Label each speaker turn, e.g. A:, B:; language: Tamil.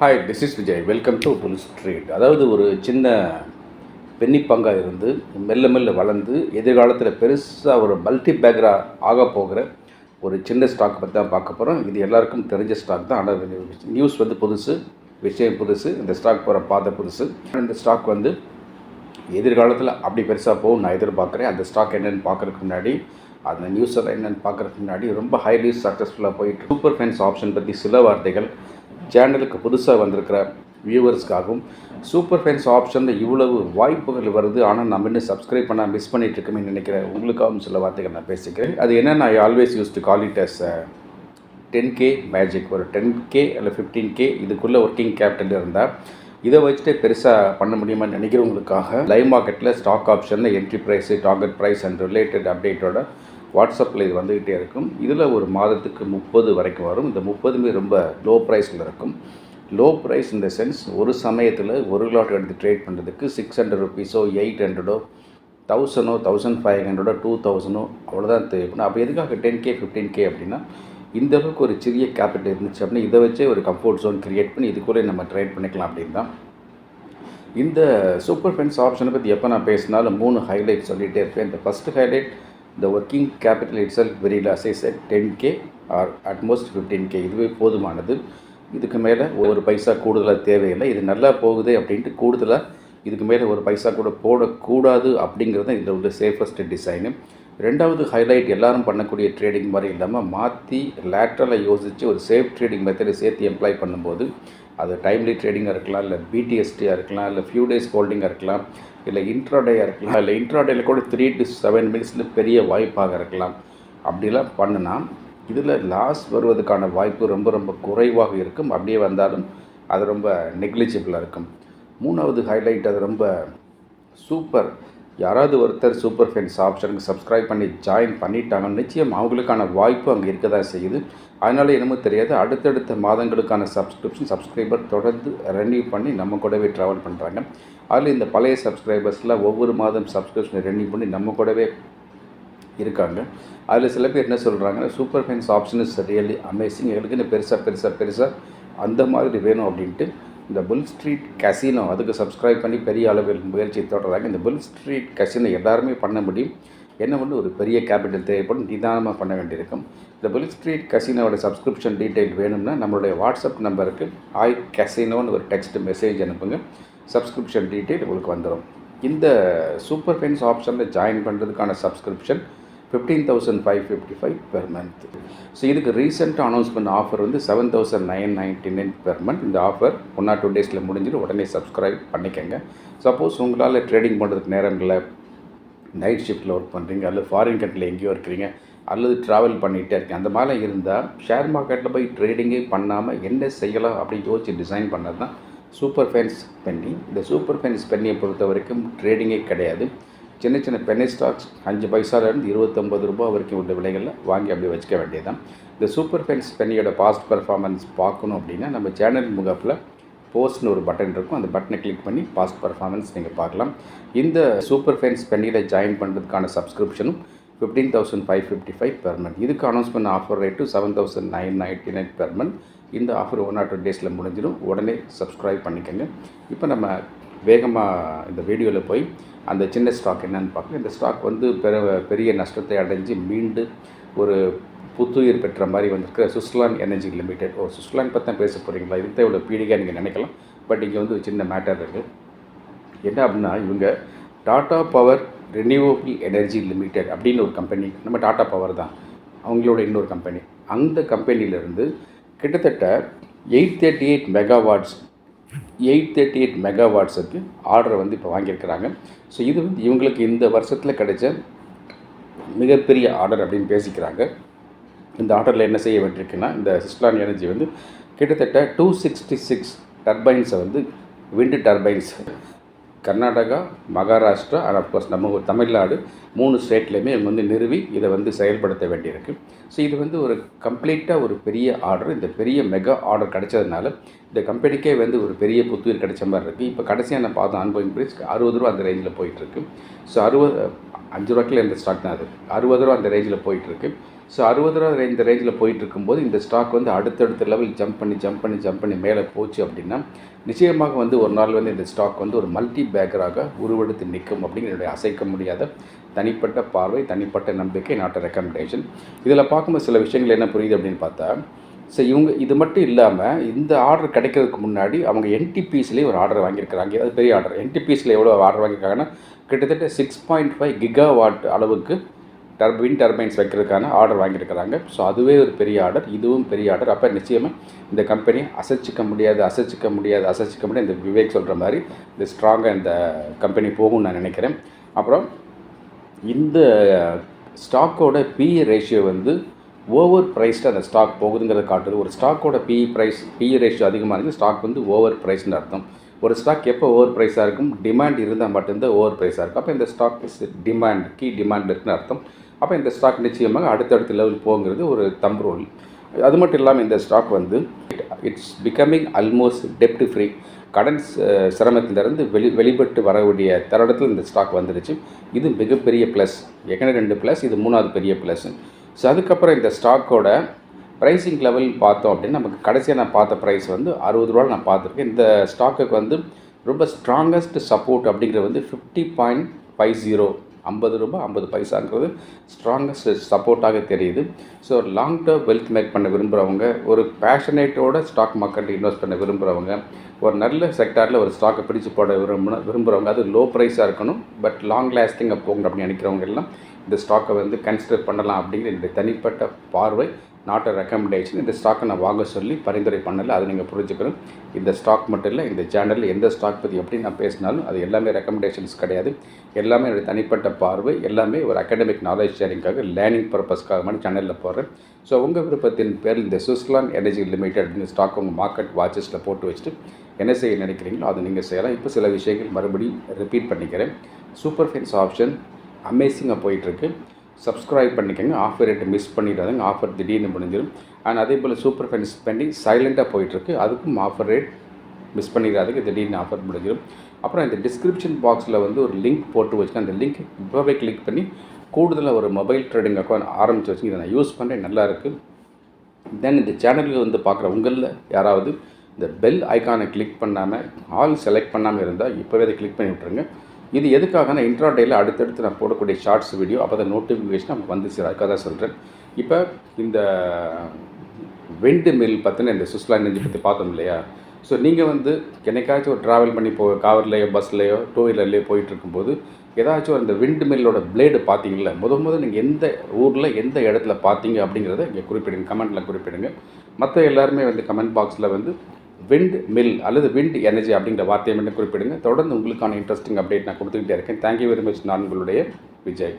A: Hi this is Vijay welcome to bull street அதாவது ஒரு சின்ன பெண்ணிப்பங்காக இருந்து மெல்ல மெல்ல வளர்ந்து எதிர்காலத்தில் பெருசாக ஒரு மல்டி பேக்கராக ஆக போகிற ஒரு சின்ன ஸ்டாக் பற்றி தான் பார்க்க போகிறோம் இது எல்லாருக்கும் தெரிஞ்ச ஸ்டாக் தான். ஆனால் நியூஸ் வந்து புதுசு விஷயம் புதுசு இந்த ஸ்டாக் போகிற பார்த்த புதுசு. இந்த ஸ்டாக் வந்து எதிர்காலத்தில் அப்படி பெருசாக போகும் நான் எதிர்பார்க்குறேன். அந்த ஸ்டாக் என்னென்னு பார்க்குறதுக்கு முன்னாடி அந்த நியூஸ் எல்லாம் என்னென்னு பார்க்குறதுக்கு முன்னாடி ரொம்ப ஹைலி சக்ஸஸ்ஃபுல்லாக போயிட்டு சூப்பர் ஃபேன்ஸ் ஆப்ஷன் பற்றி சில வார்த்தைகள் சேனலுக்கு புதுசாக வந்திருக்கிற வியூவர்ஸ்க்காகவும் சூப்பர் ஃபேன்ஸ் ஆப்ஷனில் இவ்வளவு வாய்ப்புகள் வருது ஆனால் நம்ம இன்னும் சப்ஸ்கிரைப் பண்ண மிஸ் பண்ணிகிட்ருக்கோமே நினைக்கிறேன் உங்களுக்காகவும் சில வார்த்தைகள் நான் பேசிக்கிறேன். அது என்னென்ன I always use to call it as ten K magic ஒரு டென் கே இல்லை ஃபிஃப்டீன் கே இதுக்குள்ளே ஒர்க்கிங் கேபிட்டல் இருந்தால் இதை வச்சுட்டு பெருசாக பண்ண முடியுமான்னு நினைக்கிறவங்களுக்காக லைவ் மார்க்கெட்டில் ஸ்டாக் ஆப்ஷனில் entry price target price and related அப்டேட்டோட வாட்ஸ்அப்பில் இது வந்துக்கிட்டே இருக்கும். இதில் ஒரு மாதத்துக்கு முப்பது வரைக்கும் வரும். இந்த முப்பதுமே ரொம்ப லோ ப்ரைஸில் இருக்கும். லோ ப்ரைஸ் இந்த சென்ஸ் ஒரு சமயத்தில் ஒரு லாட் எடுத்து ட்ரேட் பண்ணுறதுக்கு சிக்ஸ் ஹண்ட்ரட் ருபீஸோ எயிட் ஹண்ட்ரடோ தௌசண்டோ தௌசண்ட் ஃபைவ் ஹண்ட்ரடோ டூ தௌசண்டோ அவ்வளோதான் தேவைப்படும் அப்போ எதுக்காக டென் கே ஃபிஃப்டீன் கே அப்படின்னா இந்த அளவுக்கு ஒரு சிறிய கேபிட்டல் இருந்துச்சு அப்படின்னா இதை வச்சே ஒரு கம்ஃபர்ட் ஜோன் கிரியேட் பண்ணி இதுக்குள்ளே நம்ம ட்ரேட் பண்ணிக்கலாம் அப்படின்னு தான். இந்த சூப்பர் ஃபென்ஸ் ஆப்ஷனை பற்றி எப்போ நான் பேசினாலும் மூணு ஹைலைட் சொல்லிகிட்டே இருப்பேன். இந்த ஃபஸ்ட்டு ஹைலைட் இந்த working capital it's sell very loss is ten K or at most fifteen K இதுவே போதுமானது. இதுக்கு மேலே ஒரு பைசா கூடுதலாக தேவையில்லை. இது நல்லா போகுது அப்படின்ட்டு கூடுதலாக இதுக்கு மேலே ஒரு பைசா கூட போடக்கூடாது அப்படிங்கிறது தான் இதில் உள்ள சேஃபஸ்ட் டிசைனு ரெண்டாவது ஹைலைட் எல்லாரும் பண்ணக்கூடிய ட்ரேடிங் மாதிரி இல்லாமல் மாற்றி லேட்ரலாக யோசித்து ஒரு சேஃப் ட்ரேடிங் மெத்தடை சேர்த்து எம்ப்ளாய் பண்ணும்போது அது டைம்லி ட்ரேடிங்காக இருக்கலாம் இல்லை பிடிஎஸ்டியாக இருக்கலாம் இல்லை ஃபியூ டேஸ் ஹோல்டிங்காக இருக்கலாம் இல்லை இன்ட்ராடேயாக இருக்கலாம் இல்லை இன்ட்ராடேயில் கூட த்ரீ டு செவன் மினிட்ஸில் பெரிய வாய்ப்பாக இருக்கலாம். அப்படிலாம் பண்ணினா இதில் லாஸ் வருவதற்கான வாய்ப்பு ரொம்ப ரொம்ப குறைவாக இருக்கும். அப்படியே வந்தாலும் அது ரொம்ப நெக்லிஜிபிளாக இருக்கும். மூணாவது ஹைலைட் அது ரொம்ப சூப்பர் யாராவது ஒருத்தர் சூப்பர் ஃபென்ஸ் ஆப்ஷனுக்கு சப்ஸ்கிரைப் பண்ணி ஜாயின் பண்ணிட்டாங்கன்னு நிச்சயம் அவங்களுக்கான வாய்ப்பு அங்கே இருக்க தான் செய்யுது. அதனால் என்னமோ தெரியாது. அடுத்தடுத்த மாதங்களுக்கான சப்ஸ்கிரிப்ஷன் சப்ஸ்கிரைபர் தொடர்ந்து ரெனியூ பண்ணி நம்ம கூடவே ட்ராவல் பண்ணுறாங்க அதில் இந்த பழைய சப்ஸ்கிரைபர்ஸில் ஒவ்வொரு மாதம் சப்ஸ்கிரிப்ஷன் ரெனியூ பண்ணி நம்ம கூடவே இருக்காங்க. அதில் சில பேர் என்ன சொல்கிறாங்கன்னா super fans option is really amazing எங்களுக்கு இன்னும் பெருசாக பெருசாக பெருசாக அந்த மாதிரி வேணும் அப்படின்ட்டு இந்த புல் ஸ்ட்ரீட் கசினோ அதுக்கு சப்ஸ்கிரைப் பண்ணி பெரிய அளவில் முயற்சி தொடர்றாங்க. இந்த புல் ஸ்ட்ரீட் கசினோ எல்லாருமே பண்ண முடியும். என்ன ஒன்று ஒரு பெரிய கேபிட்டல் தேவைப்படும் நிதானமாக பண்ண வேண்டியிருக்கும். இந்த புல் ஸ்ட்ரீட் கசினோட சப்ஸ்கிரிப்ஷன் டீட்டெயில் வேணும்னா நம்மளுடைய வாட்ஸ்அப் நம்பருக்கு ஆய் கசினோன்னு ஒரு டெக்ஸ்ட் மெசேஜ் அனுப்புங்க. சப்ஸ்கிரிப்ஷன் டீட்டெயில் உங்களுக்கு வந்துடும் இந்த சூப்பர் ஃபென்ஸ் ஆப்ஷனில் ஜாயின் பண்ணுறதுக்கான subscription fifteen thousand five fifty five per month so இதுக்கு ரீசெண்டாக அனௌன்ஸ் பண்ண ஆஃபர் வந்து seven thousand nine ninety nine per month இந்த ஆஃபர் ஒன் ஆர் டூ டேஸில் முடிஞ்சிட்டு உடனே சப்ஸ்கிரைப் பண்ணிக்கோங்க. சப்போஸ் உங்களால் ட்ரேடிங் பண்ணுறதுக்கு நேரம் இல்லை. நைட் ஷிஃப்ட்டில் ஒர்க் பண்ணுறீங்க அல்லது ஃபாரின் கண்ட்ரியில் எங்கேயோ இருக்கிறீங்க அல்லது ட்ராவல் பண்ணிகிட்டே இருக்கீங்க அந்த மாதிரி இருந்தால் ஷேர் மார்க்கெட்டில் போய் ட்ரேடிங்கே பண்ணாமல் என்ன செய்யலாம் அப்படின்னு யோசிச்சு டிசைன் பண்ணது தான் சூப்பர் ஃபேன்ஸ் பென்னி இந்த சூப்பர் ஃபேன்ஸ் பென்னியை பொறுத்த வரைக்கும் ட்ரேடிங்கே கிடையாது. சின்ன சின்ன பென்னி ஸ்டாக்ஸ் அஞ்சு பைசாலேருந்து இருபத்தொம்பது ரூபா வரைக்கும் உள்ள விலைகளில் வாங்கி அப்படி வச்சுக்க வேண்டியதான் இந்த சூப்பர் ஃபென்ஸ் பென்னியோட பாஸ்ட் பர்ஃபார்மன்ஸ் பார்க்கணும் அப்படின்னா நம்ம சேனல் முகப்பில் போஸ்ட்னு ஒரு பட்டன் இருக்கும். அந்த பட்டனை கிளிக் பண்ணி பாஸ்ட் பர்ஃபார்மன்ஸ் நீங்கள் பார்க்கலாம். இந்த சூப்பர் ஃபேன்ஸ் பெண்டியில் ஜாயின் பண்ணுறதுக்கான சப்ஸ்கிரிப்ஷனும் fifteen thousand five fifty five per month இதுக்கு அனௌன்ஸ் பண்ண offer rate seven thousand nine ninety nine per month இந்த ஆஃபர் ஒன் ஆர் டூ டேஸில் முடிஞ்சிடும். உடனே சப்ஸ்கிரைப் பண்ணிக்கோங்க. இப்போ நம்ம வேகமாக இந்த வீடியோவில் போய் அந்த சின்ன ஸ்டாக் என்னென்னு பார்க்கலாம். இந்த ஸ்டாக் வந்து பெரிய நஷ்டத்தை அடைஞ்சு மீண்டு ஒரு புத்துயிர் பெற்ற மாதிரி வந்திருக்கிற சுஸ்லான் எனர்ஜி லிமிடெட் ஓ சுஸ்லான் பற்றி தான் பேச போகிறீங்களா இதுதான் இவ்வளோ பீடிகாக நீங்கள் நினைக்கலாம். பட் இங்கே வந்து சின்ன மேட்டர் இருக்குது என்ன அப்படின்னா இவங்க Tata power renewable energy limited அப்படின்னு ஒரு கம்பெனி நம்ம டாட்டா பவர் தான். அவங்களோட இன்னொரு கம்பெனி அந்த கம்பெனியிலேருந்து கிட்டத்தட்ட eight thirty eight megawatts eight thirty eight மெகாவாட்ஸுக்கு ஆர்டரை வந்து இப்போ வாங்கியிருக்கிறாங்க. ஸோ இது வந்து இவங்களுக்கு இந்த வருஷத்தில் கிடைச்ச மிகப்பெரிய ஆர்டர் அப்படின்னு பேசிக்கிறாங்க. இந்த ஆர்டரில் என்ன செய்ய வேண்டியிருக்குன்னா இந்த சிஸ்லான் எனர்ஜி வந்து கிட்டத்தட்ட டூ சிக்ஸ்டி சிக்ஸ் டர்பைன்ஸை வந்து wind turbines Karnataka Maharashtra and of course நம்ம தமிழ்நாடு மூணு ஸ்டேட்லேயுமே இவங்க வந்து நிறுவி இதை வந்து செயல்படுத்த வேண்டியிருக்கு. ஸோ இது வந்து ஒரு கம்ப்ளீட்டாக ஒரு பெரிய ஆர்டர். இந்த பெரிய மெகா ஆர்டர் கிடைச்சதுனால இந்த கம்பெனிக்கே வந்து ஒரு பெரிய புத்துயிர் கிடைச்ச மாதிரி இருக்குது இப்போ கடைசியாக நான் பார்த்தோம் ஆன்கோயிங் ப்ரைஸ் அறுபது ரூபா அந்த ரேஞ்சில் போயிட்டுருக்கு ஸோ அறுபது அஞ்சு ரூபாய்க்குள்ள இந்த ஸ்டாக் தான் அது. அறுபது ரூபா அந்த ரேஞ்சில் போயிட்டுருக்கு ஸோ அறுபது ரூபா ரேஞ்ச் இந்த ரேஞ்சில் போயிட்டு இருக்கும்போது இந்த ஸ்டாக் வந்து அடுத்தடுத்த லெவல் ஜம்ப் பண்ணி ஜம்ப் பண்ணி ஜம்ப் பண்ணி மேலே போச்சு அப்படின்னா நிச்சயமாக வந்து ஒரு நாள் வந்து இந்த ஸ்டாக் வந்து ஒரு மல்டி பேக்கராக உருவெடுத்து நிற்கும் அப்படிங்கிற அசைக்க முடியாத தனிப்பட்ட பார்வை தனிப்பட்ட நம்பிக்கை நாட்டு ரெக்கமெண்டேஷன் இதில் பார்க்கும்போது சில விஷயங்கள் என்ன புரியுது அப்படின்னு பார்த்தா ஸோ இவங்க இது மட்டும் இல்லாமல் இந்த ஆர்டர் கிடைக்கிறதுக்கு முன்னாடி அவங்க என்டிபிஸ்லேயே ஒரு ஆர்டர் வாங்கியிருக்கிறாங்க. அது பெரிய ஆர்டர் என்டிபிஸில் எவ்வளோ ஆர்டர் வாங்கியிருக்காங்கன்னா கிட்டத்தட்ட six point five giga watt அளவுக்கு டர்ப் வின் டர்பைன்ஸ் வைக்கிறதுக்கான ஆர்டர் வாங்கியிருக்கிறாங்க. ஸோ அதுவே ஒரு பெரிய ஆர்டர். இதுவும் பெரிய ஆர்டர். அப்போ நிச்சயமாக இந்த கம்பெனி அசைச்சிக்க முடியாது அசைச்சிக்க முடியாது அசைச்சிக்க முடியாது இந்த விவேக் சொல்கிற மாதிரி இந்த ஸ்ட்ராங்காக இந்த கம்பெனி போகும்னு நான் நினைக்கிறேன். அப்புறம் இந்த ஸ்டாக்கோட பி ரேஷியோ வந்து ஓவர் ப்ரைஸ்டு அந்த ஸ்டாக் போகுதுங்கிறத காட்டுது. ஒரு ஸ்டாக்கோட பி ப்ரைஸ் பி ரேஷியோ அதிகமாக இருக்குது ஸ்டாக் வந்து ஓவர் ப்ரைஸ்னு அர்த்தம். ஒரு ஸ்டாக் எப்போ ஓவர் ப்ரைஸாக இருக்கும்? டிமாண்ட் இருந்தால் மட்டும்தான் ஓவர் ப்ரைஸாக இருக்கும். அப்போ இந்த ஸ்டாக் டிமாண்ட் கீ டிமாண்ட் இருக்குன்னு அர்த்தம். அப்போ இந்த ஸ்டாக் நிச்சயமாக அடுத்தடுத்த லெவல் போங்கிறது ஒரு தம் ரோல் அது மட்டும் இல்லாமல் இந்த ஸ்டாக் வந்து இட்ஸ் பிகமிங் ஆல்மோஸ்ட் டெப்ட் ஃப்ரீ கடன் சிரமத்திலிருந்து வெளி வெளிப்பட்டு வரக்கூடிய தருடத்தில் இந்த ஸ்டாக் வந்துடுச்சு இது மிகப்பெரிய ப்ளஸ் ஏற்கனவே ரெண்டு ப்ளஸ் இது மூணாவது பெரிய ப்ளஸ் ஸோ அதுக்கப்புறம் இந்த ஸ்டாக்கோட ப்ரைஸிங் லெவல் பார்த்தோம் அப்படின்னா நமக்கு கடைசியாக நான் பார்த்த ப்ரைஸ் வந்து அறுபது ரூபா நான் பார்த்துருக்கேன். இந்த ஸ்டாக்குக்கு வந்து ரொம்ப ஸ்ட்ராங்கஸ்ட் சப்போர்ட் அப்படிங்கிறது வந்து ஃபிஃப்டி பாயிண்ட் ஃபைவ் ஜீரோ ஐம்பது ரூபாய் ஐம்பது பைசாங்கிறது ஸ்ட்ராங்கஸ்ட் சப்போர்ட்டாக தெரியுது. So long term wealth make பண்ண விரும்புகிறவங்க ஒரு பேஷனேட்டோட ஸ்டாக் மார்க்கெட்டில் இன்வெஸ்ட் பண்ண விரும்புகிறவங்க ஒரு நல்ல செக்டாரில் ஒரு ஸ்டாக்கை பிடிச்சு போட விரும்பின விரும்புகிறவங்க அது லோ ப்ரைஸாக இருக்கணும் பட் லாங் லாஸ்டிங்காக போகணும் அப்படின்னு நினைக்கிறவங்க எல்லாம் இந்த ஸ்டாக்கை வந்து கன்சிடர் பண்ணலாம் அப்படிங்கிற என்னுடைய தனிப்பட்ட பார்வை. நாட் ரெக்கமெண்டேஷன் இந்த ஸ்டாக்கை நான் வாங்க சொல்லி பரிந்துரை பண்ணலை. அதை நீங்கள் புரிஞ்சுக்கணும். இந்த ஸ்டாக் மட்டும் இல்லை இந்த சேனலில் எந்த ஸ்டாக் பற்றி எப்படி நான் பேசினாலும் அது எல்லாமே ரெக்கமெண்டேஷன்ஸ் கிடையாது. எல்லாமே என்னுடைய தனிப்பட்ட பார்வை. எல்லாமே ஒரு அகாடமிக் நாலேஜ் ஷேரிங்காக லேர்னிங் பர்பஸ்க்காக மாதிரி சேனலில் போடுறேன். ஸோ உங்கள் விருப்பத்தின் பேரில் இந்த சுவிஸ்லான் எனர்ஜி லிமிடெட் இந்த ஸ்டாக் உங்கள் மார்க்கெட் வாட்சஸில் போட்டு வச்சுட்டு என்ன செய்ய நினைக்கிறீங்களோ அதை நீங்கள் செய்யலாம். இப்போ சில விஷயங்கள் மறுபடியும் ரிப்பீட் பண்ணிக்கிறேன். சூப்பர் ஃபென்ஸ் ஆப்ஷன் அமேசிங்காக போயிட்டுருக்கு சப்ஸ்கிரைப் பண்ணிக்கோங்க. ஆஃபர் ரேட்டு மிஸ் பண்ணிடாதுங்க. ஆஃபர் திடீர்னு முடிஞ்சிடும் அண்ட் அதே போல் சூப்பர் ஃபென்ஸ் ஸ்பெண்டிங் சைலண்ட்டாக போயிட்டுருக்கு. அதுக்கும் ஆஃபர் ரேட் மிஸ் பண்ணிடாதுங்க. திடீர்னு ஆஃபர் முடிஞ்சிடும் அப்புறம் இந்த டிஸ்கிரிப்ஷன் பாக்ஸில் வந்து ஒரு லிங்க் போட்டு வச்சுக்கேன் அந்த லிங்க் இப்போவே கிளிக் பண்ணி கூடுதலாக ஒரு மொபைல் ட்ரேடிங் அக்கௌண்ட் ஆரம்பித்து வச்சு இதை நான் யூஸ் பண்ணுறேன் நல்லாயிருக்கு தென் இந்த சேனலில் வந்து பார்க்குற உங்களில் யாராவது இந்த பெல் ஐக்கானை கிளிக் பண்ணாமல் ஆல் செலக்ட் பண்ணாமல் இருந்தால் இப்போவே அதை கிளிக் பண்ணி விட்ருங்க இது எதுக்காகனா இன்ட்ராடேயில் அடுத்தடுத்து நான் போடக்கூடிய ஷார்ட்ஸ் வீடியோ அப்போ தான் நோட்டிஃபிகேஷன் நமக்கு வந்து சார் அதுக்காக தான் சொல்கிறேன் இப்போ இந்த விண்டு மில் பற்றின இந்த சுஸ்லா நெஞ்சு பற்றி பார்த்தோம் இல்லையா? ஸோ நீங்கள் வந்து என்னைக்காச்சும் ஒரு ட்ராவல் பண்ணி போ காவர்லேயோ பஸ்லேயோ டூ வீலர்லேயோ போயிட்டுருக்கும்போது ஏதாச்சும் அந்த விண்டு மில்லோட பிளேடு பார்த்தீங்களா முத முதல் நீங்கள் எந்த ஊரில் எந்த இடத்துல பார்த்தீங்க அப்படிங்கிறத இங்கே குறிப்பிடுங்க. கமெண்ட்டில் குறிப்பிடுங்க. மற்ற எல்லாருமே வந்து கமெண்ட் பாக்ஸில் வந்து விண்ட் மில் அல்லது விண்ட் எனர்ஜி அப்படிங்கிற வார்த்தையை மட்டும் குறிப்பிடுங்க. தொடர்ந்து உங்களுக்கான இன்ட்ரெஸ்டிங் அப்டேட் நான் கொடுத்துக்கிட்டே இருக்கேன். தேங்க்யூ வெரி மச் நான் உங்களுடைய விஜய்.